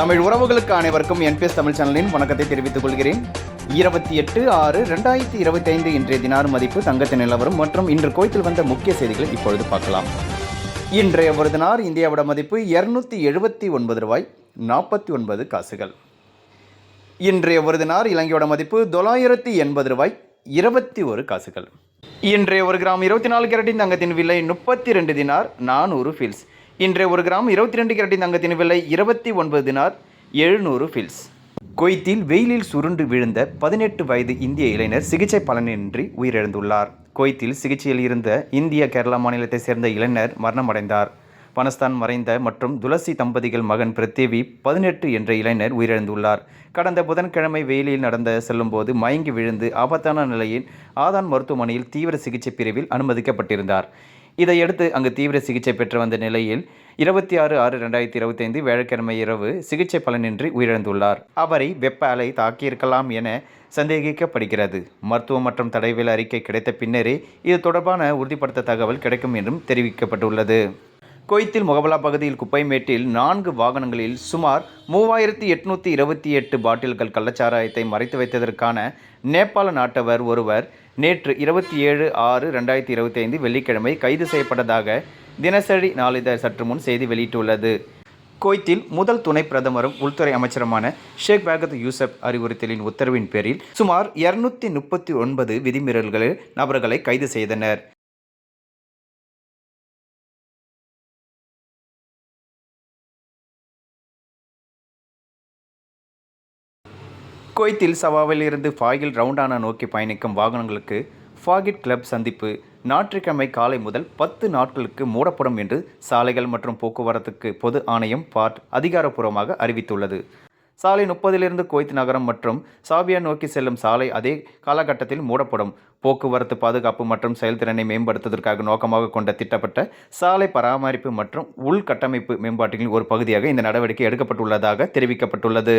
தமிழ் உறவுகளுக்கு அனைவருக்கும் என்பிஎஸ் தமிழ் சேனலின் வணக்கத்தை தெரிவித்துக் கொள்கிறேன். இருபத்தி எட்டு ஆறு ரெண்டாயிரத்தி இருபத்தி ஐந்து இன்றைய தினார் மதிப்பு தங்கத்தின் நிலவரம் மற்றும் இன்று கோயத்தில் வந்த முக்கிய செய்திகளை இப்பொழுது பார்க்கலாம். இன்றைய ஒரு தினார் இந்தியாவோட மதிப்பு இருநூத்தி எழுபத்தி ஒன்பது ரூபாய் நாற்பத்தி ஒன்பது காசுகள். இன்றைய ஒரு தினார் இலங்கையோட மதிப்பு தொள்ளாயிரத்தி எண்பது ரூபாய் இருபத்தி ஒரு காசுகள். இன்றைய ஒரு கிராம் இருபத்தி நாலு கேரட்டின் தங்கத்தின் விலை முப்பத்தி ரெண்டு தினார் நானூறு ஃபீல்ஸ். இன்றைய ஒரு கிராம் இருபத்தி ரெண்டு கேரட்டின் தங்கத்தின் விலை இருபத்தி ஒன்பது தினார் எழுநூறு ஃபில்ஸ் குவைத்தில் வெயிலில் சுருண்டு விழுந்த பதினெட்டு வயது இந்திய இளைஞர் சிகிச்சை பலனின்றி உயிரிழந்துள்ளார். குவைத்தில் சிகிச்சையில் இருந்த இந்திய கேரளா மாநிலத்தைச் சேர்ந்த இளைஞர் மரணமடைந்தார். பனஸ்தான் மறைந்த மற்றும் துளசி தம்பதிகள் மகன் பிரத்யேவி பதினெட்டு என்ற இளைஞர் உயிரிழந்துள்ளார். கடந்த புதன்கிழமை வெயிலில் நடந்த செல்லும்போது மயங்கி விழுந்து ஆபத்தான நிலையில் ஆதான் மருத்துவமனையில் தீவிர சிகிச்சை பிரிவில் அனுமதிக்கப்பட்டிருந்தார். இதையடுத்து அங்கு தீவிர சிகிச்சை பெற்று வந்த நிலையில் இருபத்தி ஆறு ஆறு ரெண்டாயிரத்தி இருபத்தி ஐந்து வியாழக்கிழமை இரவு சிகிச்சை பலனின்றி உயிரிழந்துள்ளார். அவரை வெப்ப அலை தாக்கியிருக்கலாம் என சந்தேகிக்கப்படுகிறது. மருத்துவம் மற்றும் தடைவில் அறிக்கை கிடைத்த பின்னரே இது தொடர்பான உறுதிப்படுத்த தகவல் கிடைக்கும் என்றும் தெரிவிக்கப்பட்டுள்ளது. கொய்த்தில் முகபலா பகுதியில் குப்பைமேட்டில் நான்கு வாகனங்களில் சுமார் மூவாயிரத்தி எட்நூற்றி இருபத்தி எட்டு பாட்டில்கள் கள்ளச்சாராயத்தை மறைத்து வைத்ததற்கான நேபாள நாட்டவர் ஒருவர் நேற்று இருபத்தி ஏழு ஆறு ரெண்டாயிரத்தி இருபத்தி ஐந்து வெள்ளிக்கிழமை கைது செய்யப்பட்டதாக தினசரி நாளிதழ் சற்று முன் செய்தி வெளியிட்டுள்ளது. கோய்த்தில் முதல் துணை பிரதமரும் உள்துறை அமைச்சருமான ஷேக் பாகத் யூசப் அறிவுறுத்தலின் உத்தரவின் பேரில் சுமார் இருநூத்தி முப்பத்தி ஒன்பது விதிமீறல்களில் நபர்களை கைது செய்தனர். குவைத்தில் சவாவில் இருந்து ஃபாகில் ரவுண்டானா நோக்கி பயணிக்கும் வாகனங்களுக்கு ஃபாகிட் கிளப் சந்திப்பு. ஞாயிற்றுக்கிழமை காலை முதல் பத்து நாட்களுக்கு மூடப்படும் என்று சாலைகள் மற்றும் போக்குவரத்துக்கு பொது ஆணையம் பாட் அதிகாரப்பூர்வமாக அறிவித்துள்ளது. சாலை முப்பதிலிருந்து குவைத் நகரம் மற்றும் சாபியா நோக்கி செல்லும் சாலை அதே காலகட்டத்தில் மூடப்படும். போக்குவரத்து பாதுகாப்பு மற்றும் செயல்திறனை மேம்படுத்துவதற்காக நோக்கமாக கொண்ட திட்டப்பட்ட சாலை பராமரிப்பு மற்றும் உள்கட்டமைப்பு மேம்பாட்டின் ஒரு பகுதியாக இந்த நடவடிக்கை எடுக்கப்பட்டுள்ளதாக தெரிவிக்கப்பட்டுள்ளது.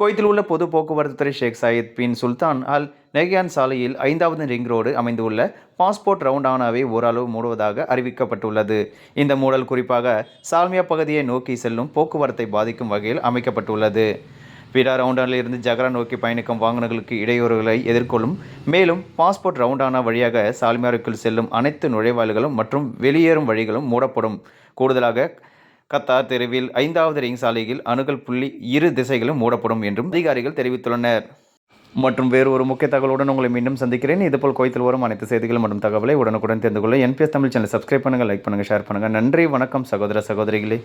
குவைத்தில் உள்ள பொது போக்குவரத்து துறை ஷேக் சயத் பின் சுல்தான் அல் நெகியான் சாலையில் ஐந்தாவது ரிங் ரோடு அமைந்துள்ள பாஸ்போர்ட் ரவுண்டானாவை ஓரளவு மூடுவதாக அறிவிக்கப்பட்டுள்ளது. இந்த மூடல் குறிப்பாக சால்மியா பகுதியை நோக்கி செல்லும் போக்குவரத்தை பாதிக்கும் வகையில் அமைக்கப்பட்டுள்ளது. பிடா ரவுண்டானில் இருந்து ஜகரா நோக்கி பயணிக்கும் வாகனங்களுக்கு இடையூறுகளை எதிர்கொள்ளும் மேலும் பாஸ்போர்ட் ரவுண்டானா வழியாக சால்மியாருக்குள் செல்லும் அனைத்து நுழைவாயில்களும் மற்றும் வெளியேறும் வழிகளும் மூடப்படும். கூடுதலாக கத்தார் தெருவில் ஐந்தாவது ரிங் சாலையில் அணுகல் புள்ளி இரு திசைகளும் மூடப்படும் என்றும் அதிகாரிகள் தெரிவித்துள்ளனர். மற்றும் வேறு ஒரு முக்கிய தகவலுடன் உங்களை மீண்டும் சந்திக்கிறேன். இதுபோல் கோயத்தில் வரும் அனைத்து செய்திகள் மற்றும் தகவலை உடனுக்குடன் தெரிந்து கொள்ள என்பிஎஸ் தமிழ் சேனல் சப்ஸ்கிரைப் பண்ணுங்கள் லைக் பண்ணுங்கள் ஷேர் பண்ணுங்கள் நன்றி வணக்கம் சகோதர சகோதரிகளே.